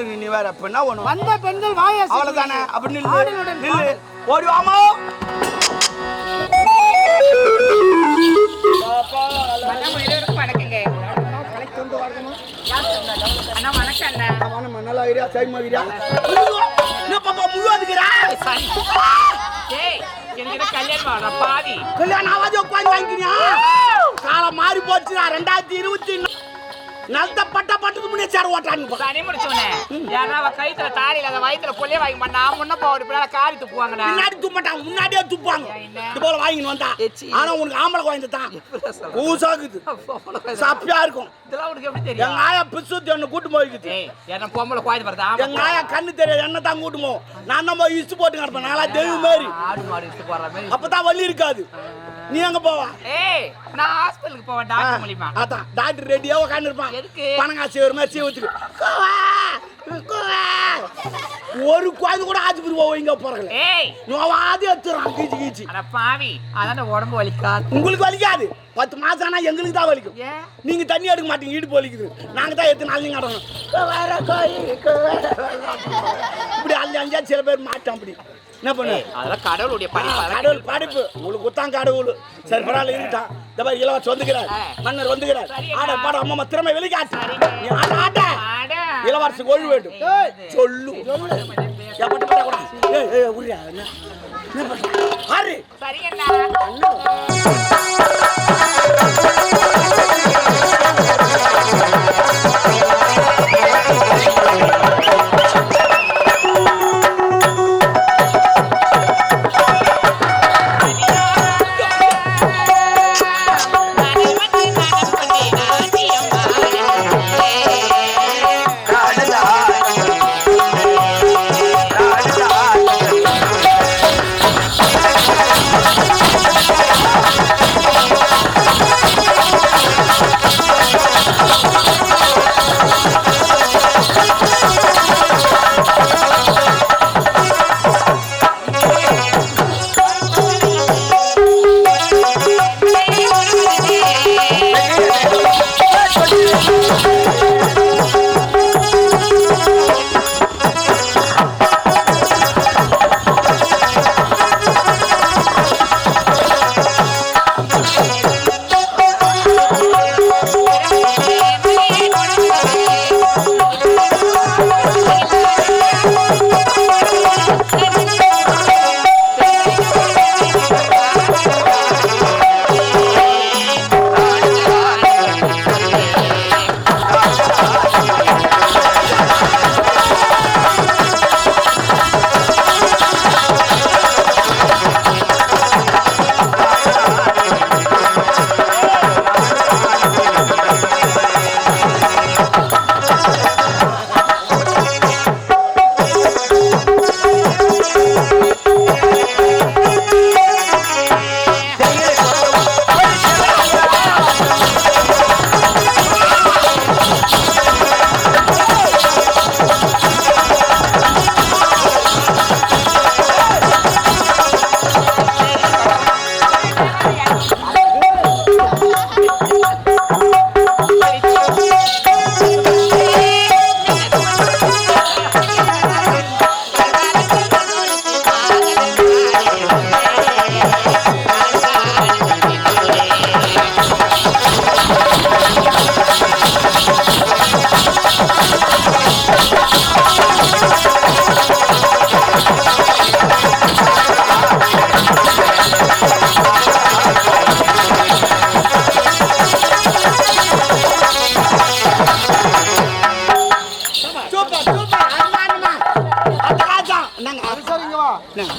தம்னு நீ வேற. அப்படின்னா ஒண்ணு வந்த பெண்கள் வாய அவ்வளவுதானே? அப்படி நில்லு நில்லு. ஓடி வாமா கல்யாணம் உட்காந்து வாங்கிக்கிறியா காலம் மாறி போச்சுடா ரெண்டாயிரத்தி இருபத்தி நல்ல பட்ட பட்டது முன்னே சேர ஓட்டானுங்க சனி முடிச்சோனே. ஏன்னா அவ கைத்துல தாலி இல்லாத வயித்துல கொல்லே வாங்கி பண்ணா முன்ன போற பின்னால காரி துப்புவாங்கடா. பின்னாடி துப்பட்டாங்க முன்னாடியே துப்பாங்க. இது போல வாங்கின்னு வந்தா. ஆனா உனக்கு ஆம்பளை குழந்தை தான். பூசாக்குது சப்பியா இருக்கும். இதெல்லாம் உனக்கு எப்படி எங்க தெரியும் ஆயா பிசுத்தி ஒண்ணு கூட்டு போய்க்குது. என்ன பொம்பளை குழந்தை வருதா எங்க ஆயா கண்ணு தெரியாது என்ன தான் கூட்டு போவோம் நான் தான் போய் இஷ்டு போட்டு கிடப்பேன். நாளா தெய்வம் மாதிரி. ஆடு மாடு இஷ்ட போற மாதிரி. அப்பதான் வலி இருக்காது. நீ எங்க போவா? ஏய் நான் ஹாஸ்பிடலுக்கு போவேன் டாக்டர் மூலியமா. அதான் டாக்டர் ரெடியா உட்காந்து இருப்பான் எதுக்கு? பணங்காசு ஒரு மாதிரி சீவத்துக்கு ஒரு குழந்தை கூட ஆஸ்பத்திரி இங்க போறல ஏய்! நோவாது எடுத்துறான் கீச்சு கீச்சு. அட பாவி அதான் உடம்பு வலிக்காது. உங்களுக்கு வலிக்காது. பத்து மாசம் ஆனா எங்களுக்கு தான் வலிக்கும். நீங்க தண்ணி எடுக்க மாட்டீங்க இடுப்பு வலிக்குது. நாங்க தான் எத்தனை நாள் நீங்க குவார இப்படி அஞ்சு அஞ்சா சில பேர் மாட்டோம் அப்படி. என்ன பண்ணு? அதெல்லாம் கடவுளுடைய படைப்பு கடவுள் படைப்பு. உங்களுக்கு குத்தான் கடவுள். சரி பரவாயில்ல இருந்துட்டான். இந்த மாதிரி இளவரசு வந்துக்கிறார். மன்னர் வந்துக்கிறார். ஆட பாட அம்மா திறமை வெளிக்காட்டு. நீ ஆட ஆட்ட அட. இளவரசுக்கு ஒழு வேண்டும். சொல்லு. ஏய் ஏய் உரியா என்ன? என்ன ஆறு. சரி அண்ணா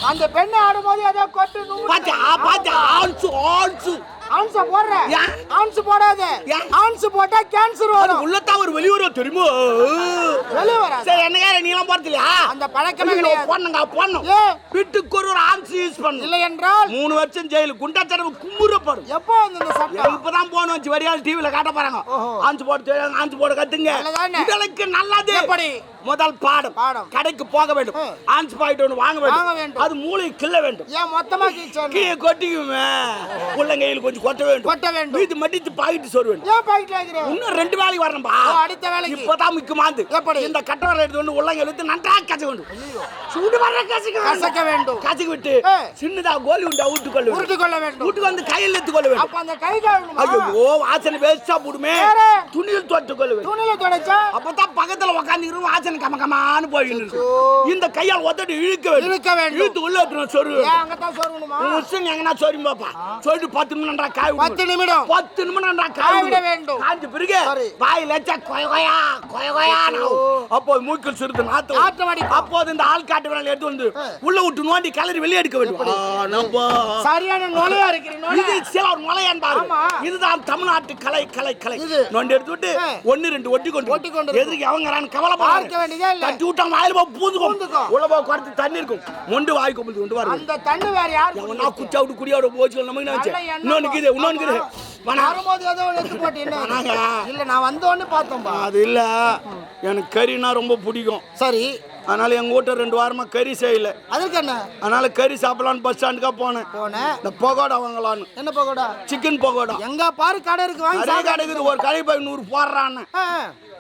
அந்த பெண்ணை ஆடும்போது ஏதோ கொட்டு பாத்தா பாத்தா ஆன்சு ஆன்சு. ஆன்ஸ் போடுற? ஆன்ஸ் போடாத? ஆன்ஸ் போட்டா கேன்சர் வரும். உள்ளத்தான் ஒரு வெளியூர் தெரியுமோ? வெளிய வராது. சரி என்னங்க நீலாம் போறது இல்லையா? அந்த பழக்கமே கிடையாது. போடணுங்க போடணும். வீட்டுக்கு ஒரு ஒரு ஆன்ஸ் யூஸ் பண்ணணும். இல்லை என்றால் மூணு வருஷம் ஜெயிலு. குண்டாச்சடவு கும்புறப்படும் எப்போ வந்து இந்த சட்டம் இப்பதான் போன வச்சு வரியால் டிவில காட்ட போறாங்க. ஆஞ்சு போட்டு ஆஞ்சு போட கத்துங்க? உடலுக்கு நல்லது. எப்படி? முதல் பாடம். பாடம். கடைக்கு போக வேண்டும். ம். ஆஞ்சு பாயிட்டு ஒன்று வாங்க வேண்டும். அது மூளை கிள்ள வேண்டும். ஏன் மொத்தமா கீச்சோம் கீழே கொட்டிக்குமே உள்ளங்கையில் கொஞ்சம் கொட்ட வேண்டும். கொட்ட வேண்டும். வீட்டு மட்டித்து பாயிட்டு சொரு வேண்டும். ஏன் பாக்கெட்ல வைக்கிற இன்னும் ரெண்டு வேலைக்கு வரணும்பா. அடுத்த வேலைக்கு. இப்பதான் முக்கியமானது. எப்படி? இந்த கட்டவரை எடுத்து கொண்டு உள்ளங்கை எடுத்து நன்றாக கசக்க வேண்டும் சூடு வர கசக்க கசக்க வேண்டும். கசக்கி விட்டு. சின்னதா கோலி உண்டா ஊட்டு கொள்ள. உருட்டு கொள்ள வேண்டும். வீட்டுக்கு வந்து கையில் எடுத்து கொள்ள வேண்டும். அப்ப அந்த கை கழுவணுமா ஐயோ வாசனை வேஸ்டா போடுமே? துணியில் தொட்டு கொள்ள வேண்டும். துணியில தொடச்சா அப்பதான் பக்கத்துல உட்காந்து வாசனை கம கமான்னு ஐயோ. இந்த கையால் ஒத்தடி இழுக்க வேண்டும். இழுக்க வேண்டும். இழுத்து உள்ள எடுத்துன்னு சொரு அங்கதான் சொருகணுமா உசுன்னு எங்கன்னா சொரி பாப்பா சொல்லிட்டு பத்து நிமிடம்டா காய். பத்து நிமிடம் பத்து நிமிடம்டா காய காய் விட. வேண்டும். காய்ஞ்ச பிறகு. வாய் லட்சா கொய கொயா கொய கொயா அப்போ மூக்கில் சிறுத்து நாத்து நாற்றம் அடிக்கும். அப்போது இந்த ஆள் காட்டு விரல் எடுத்து வந்து உள்ள விட்டு நோண்டி கலரி வெளியே எடுக்க வேண்டும். சரியான நுழையா இருக்கிறீங்க இது சில ஒரு முளையான் பாரு. இதுதான் தமிழ்நாட்டு கலை கலை கலை. நோண்டி எடுத்து விட்டு. ஒன்னு ரெண்டு ஒட்டி கொண்டு ஒட்டி கொண்டு இருக்கு. எதிர்க்கு அவங்கறான்னு கவலை பார்க்க வேண்டியதே இல்ல. தட்டி விட்டா வாயில போய் பூந்துக்கும். உள்ள போய் குறைச்சு தண்ணி இருக்கும் மொண்டு வாய் கொண்டு வரும் அந்த தண்ணி வேற யார் எவனா குச்சா விட்டு குடியோட போச்சு நமக்கு இன்னொன்னு இருக்குது வேணாம் வரும்போது ஏதோ எடுத்து போட்டு என்ன? வேணாங்க. இல்ல நான் வந்த உடனே பார்த்தோம்பா. அது இல்ல. எனக்கு கறினா ரொம்ப பிடிக்கும். சரி. அதனால எங்க வீட்டை ரெண்டு வாரமா கறி செய்யல. அதுக்கு என்ன? அதனால கறி சாப்பிடலான்னு பஸ் ஸ்டாண்டுக்கா போனேன். போனேன். இந்த பகோடா வாங்கலான்னு என்ன பக்கோடா சிக்கன் பகோடா. எங்க பாரு கடை இருக்கு வாங்கி நிறைய சாப்பிடு. கிடைக்குது ஒரு கடை போய் நூறு போடுறான்னு.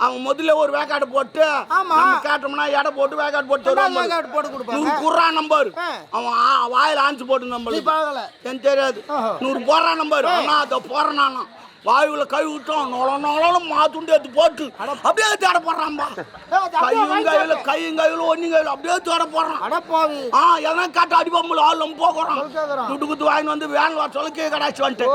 அவன் முதல்ல ஒரு வேக்காடு போட்டு ஆமா. கேட்டோம்னா எடை போட்டு வேக்காடு போட்டு வேக்காடு போட்டு கொடுப்பாங்க. நூறு குர்றா நம்பர். அவன் வாயில ஆஞ்சு போட்டு நம்பர் பழகல எனக்கு தெரியாது. நூறு போடுறா நம்பர் ஆனா அதை போடுறேன் வாயுல கை விட்டோம் நொல நொலம் மாத்துண்டு எடுத்து போட்டு அப்படியே தேட போடுறான்பா கையும் கையில. கையும் கையில ஒன்னும் கையில அப்படியே தேட போடுறான் அட பாவி. ஆ எதனா காட்டு அடிபம்புல ஆள் நம்ம போகிறோம். துட்டு குத்து வாங்கி வந்து வேன் வர சொல்ல கே கடாச்சு. வந்துட்டு.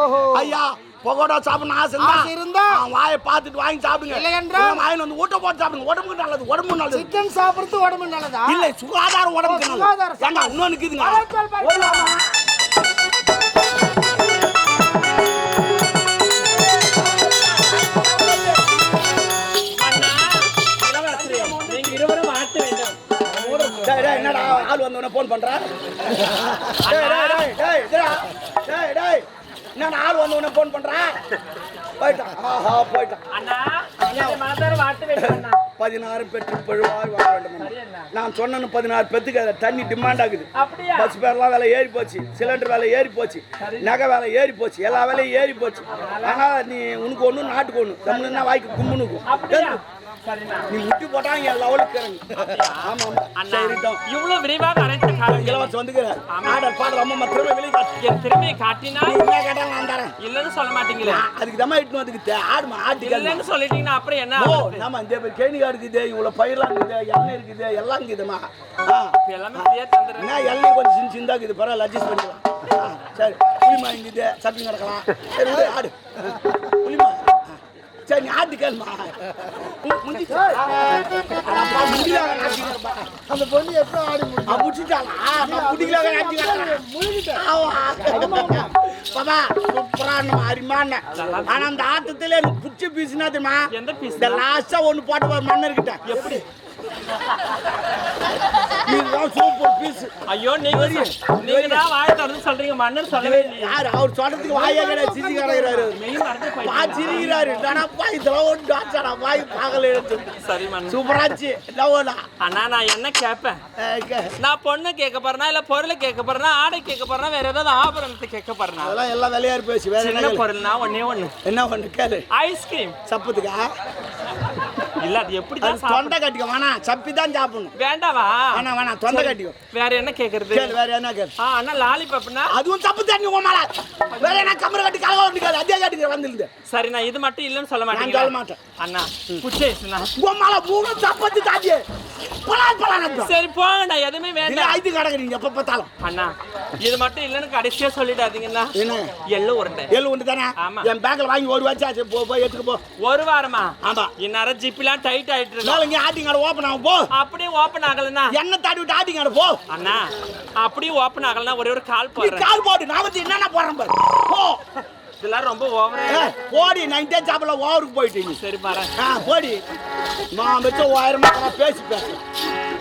ஐயா பகோடா சாப்பிடணும் ஆசை இருந்தா. இருந்தா? வாயை பார்த்துட்டு வாங்கி சாப்பிடுங்க. இல்லை என்றால்? வாங்கி வந்து ஊட்ட போட்டு சாப்பிடுங்க. உடம்புக்கு நல்லது உடம்பு நல்லது. சிக்கன் சாப்பிடுறது உடம்பு நல்லதா? இல்ல சுகாதாரம் உடம்புக்கு ஓ, நல்லது. சுகாதாரம். இன்னொன்னு இருக்குதுங்க ஆள் வந்தவன போன் பண்ற என்னடா ஆள் வந்தவன போன் பண்ற? போயிட்டான். ஆஹா போயிட்டான். என்னை பதினாறு பெற்று பழுவாய் வாழ வேண்டும் நான் சொன்னேன்னு பதினாறு பெத்துக்கு அதை தண்ணி டிமாண்ட் ஆகுது. பஸ் பேர்லாம் விலை ஏறி போச்சு. சிலிண்டர் விலை ஏறி போச்சு. நகை விலை ஏறி போச்சு. எல்லா விலையும் ஏறி போச்சு. ஆனா நீ உனக்கு ஒண்ணு நாட்டுக்கு ஒண்ணு தமிழ்னா வாய்க்கு கும்முனுக்கும். நீ முட்டி போட்டா என் லெவலுக்கு ஆமா ஆமா. அண்ணா இவ்வளவு விரைவாக அழைத்த காலம் இளவரசன் வந்துக்கிற ஆடர் பாடல் அம்மா திரும்ப வெளியே காட்டு. என் திறமையை காட்டினால் நீ என்ன கேட்டாலும் நான் தரேன். இல்லைன்னு சொல்ல மாட்டீங்களே? அதுக்கு தான் இட்டு அதுக்கு ஆடுமா ஆட்டு இல்லைன்னு சொல்லிட்டீங்கன்னா அப்புறம் என்ன? நம்ம இந்த பேர் கேணிகா இருக்குது இவ்வளவு பயிரெல்லாம் இருக்குது எண்ணெய் இருக்குது எல்லாம் இருக்குதுமா எல்லாமே ஃப்ரீயா தந்துடுறேன். எல்லாம் கொஞ்சம் சின்ன சின்னதாக இருக்குது. பரவாயில்ல அட்ஜஸ்ட் பண்ணிக்கலாம். சரி. புளிமா இங்குது சப்பி நடக்கலாம் சரி ஆடு. சரி நீ ஆட்டு கேளுமா முடிச்சு முடியலாக நாட்டிக்கிறப்பா அந்த பொண்ணு எப்போ ஆடி முடியும் முடிக்கலாக நாட்டிக்கிறேன் பாபா சூப்பரா நம்ம அரிமான ஆனா அந்த ஆட்டத்துல எனக்கு பிடிச்ச பீஸ்னா தெரியுமா எந்த? இந்த லாஸ்டா ஒண்ணு போட்டு மன்னர்கிட்ட எப்படி பீஸ் ஐயோ நீங்க நீங்க தான் வாய திறந்து சொல்றீங்க மன்னர் சொல்லவே யாரு? அவர் சொல்றதுக்கு வாயே கிடையாது சிரிச்சு கிடக்குறாரு. பா. சிரிக்கிறாரு. தானப்பா இதெல்லாம் ஒன்று பார்க்கல எடுத்து. சரி மன்னர் சூப்பராச்சு அண்ணா நான் என்ன கேட்பேன் நான் பொண்ணு கேட்க போறேனா இல்ல பொருளை கேட்க போறேனா ஆடை கேட்க போறேனா வேற ஏதாவது ஆபரணத்தை கேட்க போறேனா? அதெல்லாம் எல்லாம் விளையாடி பேசி வேற என்ன? பொருள்னா ஒண்ணே ஒண்ணு. என்ன கேளு. Ice cream. சப்பத்துக்கா? இல்ல அது எப்படி தான் தொண்டை கட்டிக்கோ வேணாம் சப்பி தான் சாப்பிடணும். வேண்டாவா? வேணாம் வேணாம் தொண்டை கட்டிக்கோ வேற என்ன கேக்குறது? கேளு வேற என்ன கேளு. ஆ அண்ணா லாலிபப்னா? அதுவும் தப்பு தண்ணி உமால வேற என்ன கம்பரை கட்டி கலக கட்டிக்காது அதே கட்டிக்கிற வந்துருது சரி நான் இது மட்டும் இல்லைன்னு சொல்ல நான் மாட்டீங்க சொல்ல மாட்டேன். அண்ணா குச்சேசுண்ணா உமால மூணு சப்பத்து தாண்டி சரி போங்கண்ணா. எதுவுமே வேண்டாம். ஐந்து கிடக்குறீங்க எப்ப பார்த்தாலும். அண்ணா இது மட்டும் இல்லைன்னு கடைசியா சொல்லிடாதீங்கண்ணா. என்ன? எள்ளு உருண்டை. ஏழு ஒன்று தானே. என் பேங்க்ல வாங்கி ஒரு வச்சாச்சு போ போய் எடுத்துக்க போ. ஒரு வாரமா? ஆமா. இந்நேரம் ஜிப்லாம் டைட் ஆயிட்டு இருக்கு இங்கே ஆட்டிங் கடை ஓப்பன் ஆகும். போ. அப்படியே ஓப்பன் ஆகலண்ணா. எண்ணெய் தாடி விட்டு ஆட்டிங் கடை போ. அண்ணா அப்படியே ஓப்பன் ஆகலனா ஒரே ஒரு கால் போடுறேன். கால் போட்டு நான் வந்து என்னென்ன போடுறேன் பாரு. போ. இதெல்லாம் ரொம்ப ஓவரா போடி நைட்டே சாப்பிடல ஓவருக்கு போயிட்டு நீ. சரி பாரு. ஆ போடி. நான் வச்ச உயரமா நான் பேசி பேசுறேன்.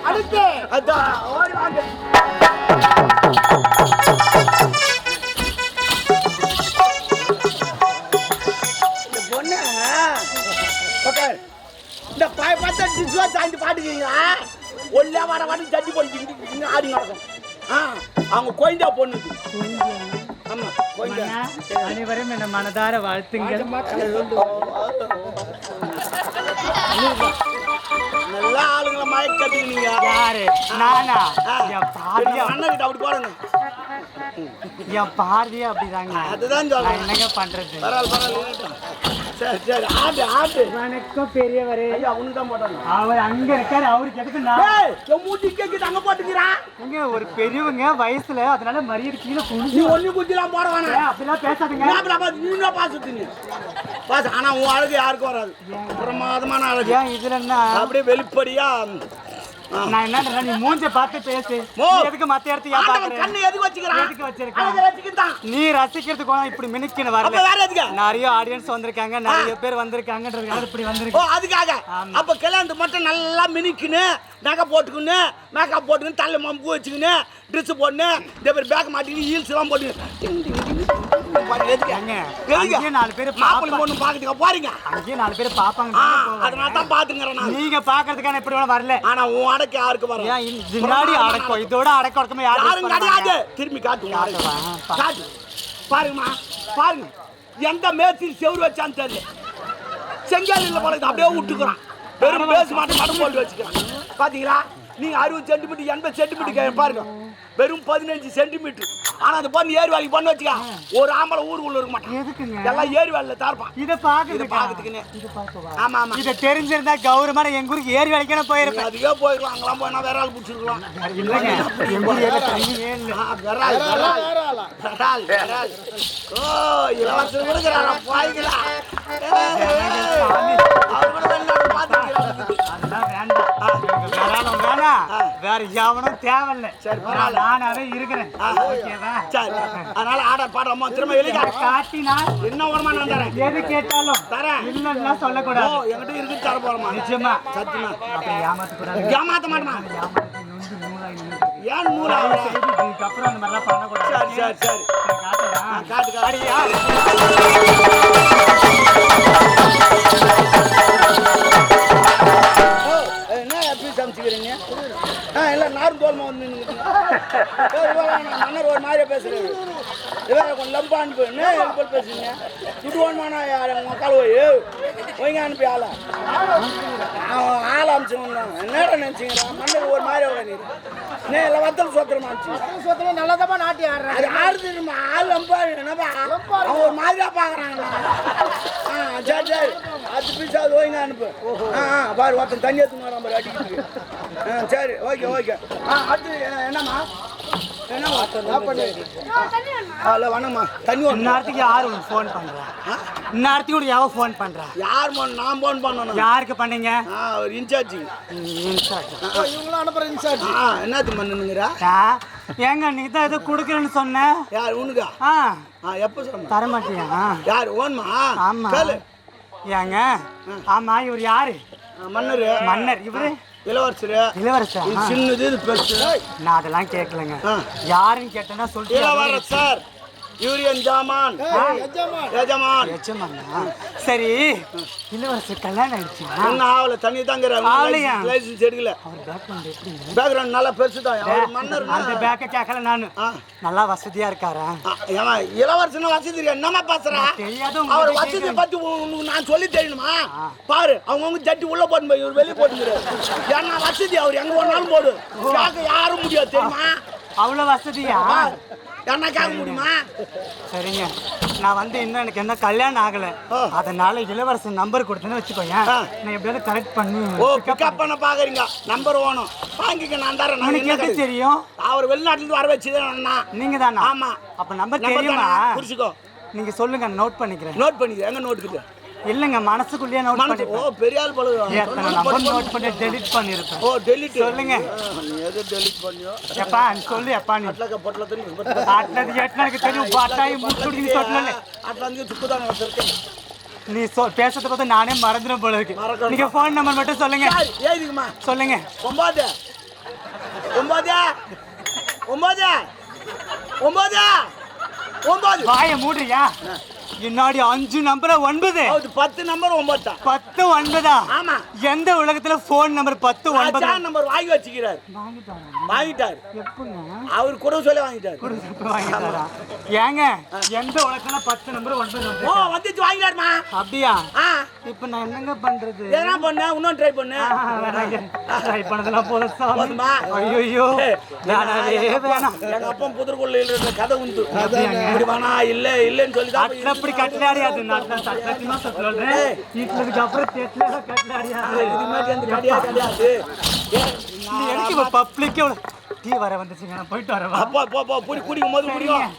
அடுத்து. அதான். ஓடி வாங்க இந்த பொண்ணு உட்கார். இந்த பாய பார்த்தா டிஸ்வா சாய்ந்து ஒல்லியா வர வர சட்டி போட்டு ஆடி நடக்கும் ஆ அவங்க கோயந்தா பொண்ணு அனைவரும் என மனதார வாழ்த்துங்கள். நல்லா ஆளுங்களை மயக்க கத்துக்கினீங்க யாரு? நானா? என் பார்வையா அண்ணன் அப்படி போடுங்க என் பார்வையா அப்படிதாங்க. அதுதான் என்னங்க பண்றது? பரவாயில்ல பரவாயில்ல. சரி சரி ஆட்டு ஆட்டு. வணக்கம் பெரியவரே. ஐயா தான் போட்டாங்க அவர் அங்க இருக்காரு அவருக்கு எதுக்கு நான்? என் மூஞ்சி கேக்குது அங்க எங்க ஒரு பெரியவங்க வயசுல அதனால மரியாதை கீழே குனிஞ்சு. ஒண்ணு குத்திலாம் போட வேணாம். அப்படிலாம் பேசாதீங்க. அப்புறம் பாத்து, நீ என்ன பாசத்து நீ. பாசு ஆனா உன் அழகு யாருக்கும் வராது. பிரமாதமான அழகு. ஏன் இதுல என்ன? அப்படியே வெளிப்படியா. நான் என்ன நீ மூஞ்ச பார்த்து பேசு. எதுக்கு மத்த இடத்துக்கு ஏன் பாக்குற கண்ணு எதுக்கு வச்சுக்கிறான்? எதுக்கு? அழகு ரசிக்கத்தான். நீ ரசிக்கிறதுக்கு இப்படி மினுக்கின்னு அப்ப வரல வேற எதுக்கு? நிறைய ஆடியன்ஸ் வந்திருக்காங்க நிறைய பேர் வந்திருக்காங்கன்றதுக்காக இப்படி ஓ வந்திருக்கேன் அதுக்காக. அப்ப கல்யாணத்து மட்டும் நல்லா மினிக்குன்னு நகை போட்டுக்கின்னு மேக்கப் போட்டுக்கின்னு தலை மம்பு வச்சுக்கின்னு ட்ரெஸ் போட்டுன்னு இதே மாதிரி பேக் மாட்டிக்கின்னு ஹீல்ஸ் எல்லாம் போட்டு எதுக்கு? நாலு பேர் மாப்பிள்ளை பொண்ணு பாக்கிறதுக்கு போறீங்க. அங்கேயே நாலு பேர் பாப்பாங்க. அதனால தான் பாத்துங்கிறேன் நீங்க பாக்குறதுக்கான இப்படி வேணா வரல. ஆனா உன் அடக்கு யாருக்கு இந்த முன்னாடி அடக்கம் இதோட அடக்கம் ஒடுக்கமா யார் யாரும் கிடையாது. திரும்பி காட்டு அடக்கு. காட்டு. பாருங்கம்மா பாருங்க. எந்த மேத்தில் செவுரு வச்சான்னு தெரியல. செங்கல் இல்ல போல இது அப்படியே விட்டுக்கிறான். வெறும் பேச மாட்டேன் மடம் போட்டு வச்சுக்கிறான். பாத்தீங்களா? நீங்க அறுபது சென்டிமீட்டர் எண்பது சென்டிமீட்டர் பாருங்க. வெறும் பதினஞ்சு சென்டிமீட்டர். ஆனா அந்த பொண்ணு ஏரி வேலைக்கு பண்ண வச்சுக்க. ஒரு ஆம்பளை ஊருக்குள்ள இருக்க மாட்டான். எதுக்குங்க? எல்லாம் ஏரி வேலையில தார்ப்பான் இத பாக்கிறதுக்குன்னு இத பாக்கவா ஆமா ஆமா. இத தெரிஞ்சிருந்தா கௌரவமான எங்க ஊருக்கு ஏறி வரைக்கும் நீங்க போயிருப்பேன் அதுக்கே போயிருக்கலாம். அங்கெல்லாம் போனா வேற ஆள் பிடிச்சிருக்கலாம். இல்லங்க. எங்க ஊர் தண்ணியே இல்ல அவர் கூட வேணாம் வேற எவனும் தேவையில்ல. சரி. நானாவே இருக்கிறேன். சரி, அதனால ஆர்டர் பாடுறோமா திரும்ப எழுதி காட்டினா என்ன வருமா நான் தரேன். எது கேட்டாலும் தரேன். இல்லன்னா சொல்லக்கூடாது. என்கிட்ட இருக்கு தர போறோமா நிச்சயமா சத்தியமா. அப்படி ஏமாத்த கூடாது ஏமாத்த மாட்டேமா. ஏன் நூறு இதுக்கப்புறம் அந்த மாதிரிலாம் பண்ணக்கூடாது. சரி சரி சரி. காட்டு மன்னர் ஒரு மாதிரி பேசுறாரு இவன் கொஞ்சம் லம்பா அனுப்பு. என்ன போல் பேசுறீங்க? துட்டு வேணுமானா யார்? உங்கள் கால் போய் ஒய்ங்க அனுப்பி ஆளா. அவன் ஆள் அமிச்சுங்க என்னடா நினச்சிங்களா ஒரு மாதிரி உட்காந்து நீ. இல்லை வத்தல் சோத்திரமா சொத்துல நல்லதமா நாட்டி ஆடுறாங்க. அது ஆடுதுமா ஆள் லம்பா என்னப்பா? அவன் ஒரு மாதிரியா பார்க்குறாங்கண்ணா ஆ சரி சரி. அது பீஸ் அது ஓய்ங்க அனுப்பு. ஆ ஆ பாரு ஒருத்தன் தண்ணி எடுத்துன்னு வரான் பாரு ஆ சரி ஓகே ஓகே. ஆ என்ன- என்னம்மா? அதில் வேணாம்மா தண்ணி இந்நேரத்துக்கு யார் உனக்கு ஃபோன் பண்றா? இந்நேரத்துக்கு உனக்கு எவன் ஃபோன் பண்றா? யார் நான் ஃபோன் பண்ணணும். யாருக்கு பண்ணீங்க? ஆ ஒரு இன்சார்ஜ்? இவங்களும் அனுப்புற இன்சார்ஜ். ஆ. என்னது பண்ணுங்கிறா ஆ, ஏங்க நீ தான் ஏதோ கொடுக்குறேன்னு சொன்ன. யார் உனக்கா? ஆ. ஆ எப்போ சொன்ன? தர மாட்டியா? யார் ஓன்மா? ஆமா. கேளு. ஏங்க? ஆமா இவர் யாரு? மன்னர். மன்னர் இவரு? இளவரசர். இளவரசர். சின்னது இது பெருசு. நான் அதெல்லாம் கேட்கலங்க. யாருன்னு கேட்டேன்னா சொல்லிட்டு இளவரசர். யூரியன் ஜாமான். எஜமான். சரி இளவரசர் கல்யாணம் ஆயிடுச்சா என்ன ஆவல தண்ணி தாங்கிற ஆவலையா? லைசன்ஸ் எடுக்கல. அவர் பேக்ரவுண்ட் எப்படிங்க பேக்ரவுண்ட் நல்லா பெருசு தான் அவர் மன்னர் அந்த பேக்கை கேட்கல நானு. ஆ. நல்லா வசதியா இருக்காரா? ஏமா இளவரசன் வசதி என்னமா பேசுற? தெரியாத அவர் வசதி. பத்தி நான் சொல்லி தெரியணுமா? பாரு அவங்கவுங்க ஜட்டி உள்ள போட்டு போய் இவர் வெளியே போட்டுங்கிறாரு ஏன்னா வசதி அவர் எங்க வேணாலும் போடு. யாரும் முடியாது தெரியுமா? அவ்வளவு வசதியா? என்ன கேட்க முடியுமா? சரிங்க. நான் வந்து இன்னும் எனக்கு என்ன கல்யாணம் ஆகல. அதனால இளவரசன் நம்பர் கொடுத்தேன்னு வச்சுக்கோங்க. நான் எப்படியாவது கரெக்ட் பண்ணி. ஓ பிக்கப் பண்ண. பாக்குறீங்க. நம்பர் வேணும். வாங்கிக்க நான் தரேன். நான் உனக்கு எப்படி. தெரியும்? அவர் வெளிநாட்டுல இருந்து வர வச்சுதான் அண்ணா நீங்க தானா? ஆமா. அப்ப நம்பர் தெரியுமா? குறிச்சுக்கோ நீங்க சொல்லுங்க நோட் பண்ணிக்கிறேன். நோட் பண்ணிக்க எங்க நோட் கிட்ட இல்லங்க மனசுக்குள்ளேயே நோட் பண்ணி ஓ பெரிய ஆள் பழகு எத்தனை நம்பர் நோட் பண்ணி டெலிட் பண்ணிருப்பேன் ஓ டெலிட் சொல்லுங்க. நீ எது டெலீட் பண்ணியோ? எப்பா சொல்லு எப்பா நீ அட்லக பொட்ல தெரியும் அட்லது எட்னக்கு தெரியும். பாட்டாய் முட்டுடி நீ சொட்டல அட்லந்து துக்குதான் வச்சிருக்கேன் நீ சொ பேசுறத பார்த்து நானே மறந்துடும் போல இருக்கு. நீங்க ஃபோன் நம்பர் மட்டும் சொல்லுங்க. ஏதுக்குமா சொல்லுங்க. ஒன்பது ஒன்பது ஒன்பது ஒன்பது ஒன்பது வாயை மூடுறியா? என்னாடி அஞ்சு நம்பர் ஒன்பது? பத்து நம்பர் ஒன்பது? பத்து ஒன்பதா? ஆமா. எந்த உலகத்துல போன் நம்பர் பத்து ஒன்பது? நம்பர் வாங்கி வச்சுக்கிறார். வாங்கிட்டார்? அவர் கூட சொல்லி வாங்கிட்டார். ஏங்க எந்த உலகத்துல பத்து நம்பர் ஒன்பது ஓ வந்துச்சு வாங்கிட்டாருமா? அப்படியா? இப்ப நான் என்னங்க பண்றது? என்ன பண்ண? இன்னும் ட்ரை பண்ணு. ட்ரை பண்ணதெல்லாம் போதும் ஐயோ வேணாம் எங்க அப்பா புதர்கொள்ள கதை உண்டு. இல்ல இல்லன்னு சொல்லி தான் அப்படி கட்டலாடியாது சத்தியமா சொல்றேன். வீட்டுலதுக்கு அப்புறம் தெட்ல கட்டலாடியாது எனக்கு பப்ளிக்கே டீ வர வந்துச்சுங்க நான் போயிட்டு வரவா? அப்பா போ போ குடிக்கும் போது குடிக்கும்.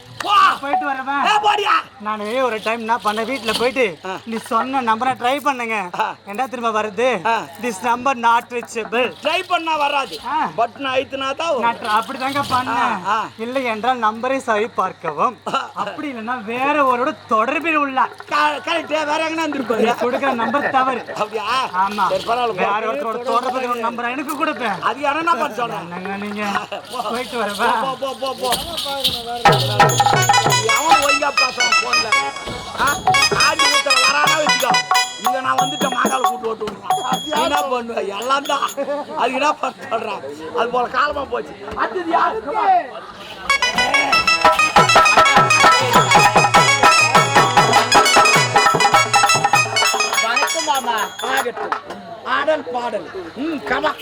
போயிட்டு வரவா? ஏ போடியா. நான் ஒரு டைம் என்ன பண்ண வீட்ல போயிட்டு நீ சொன்ன நம்பரை ட்ரை பண்ணுங்க. என்ன திரும்ப வருது? This number not reachable try பண்ணா வராது. பட்டன் அழுத்தினா தான். நான் அப்படிதாங்க பண்ணேன். ஆ, ஆ. இல்லை என்றால் நம்பரை சரி பார்க்கவும். அப்படி இல்லைன்னா வேற ஒருவரோட தொடர்பில் உள்ள கரெக்ட் வேற எங்கன்னா நீ இருந்திருப்பாரு கொடுக்குற நம்பர் தவறு. அப்படியா? ஆமா. வேற. ஒருத்தரோட தொடர்பு நம்பர் எனக்கு கொடுப்பேன். அது என்ன பண்ண சொல்றேன். நீங்க? போயிட்டு வரவா? போ போ போ போ. பண்ணுவேன் எல்லாம் தான் அதுக்கு என்ன பண்ண சொல்றேன் அது போல காலமா போச்சு. அடுத்தது யாருக்கு வணக்கம் மாமா. ஆகட்டும். ஆடல் பாடல். ம் கமா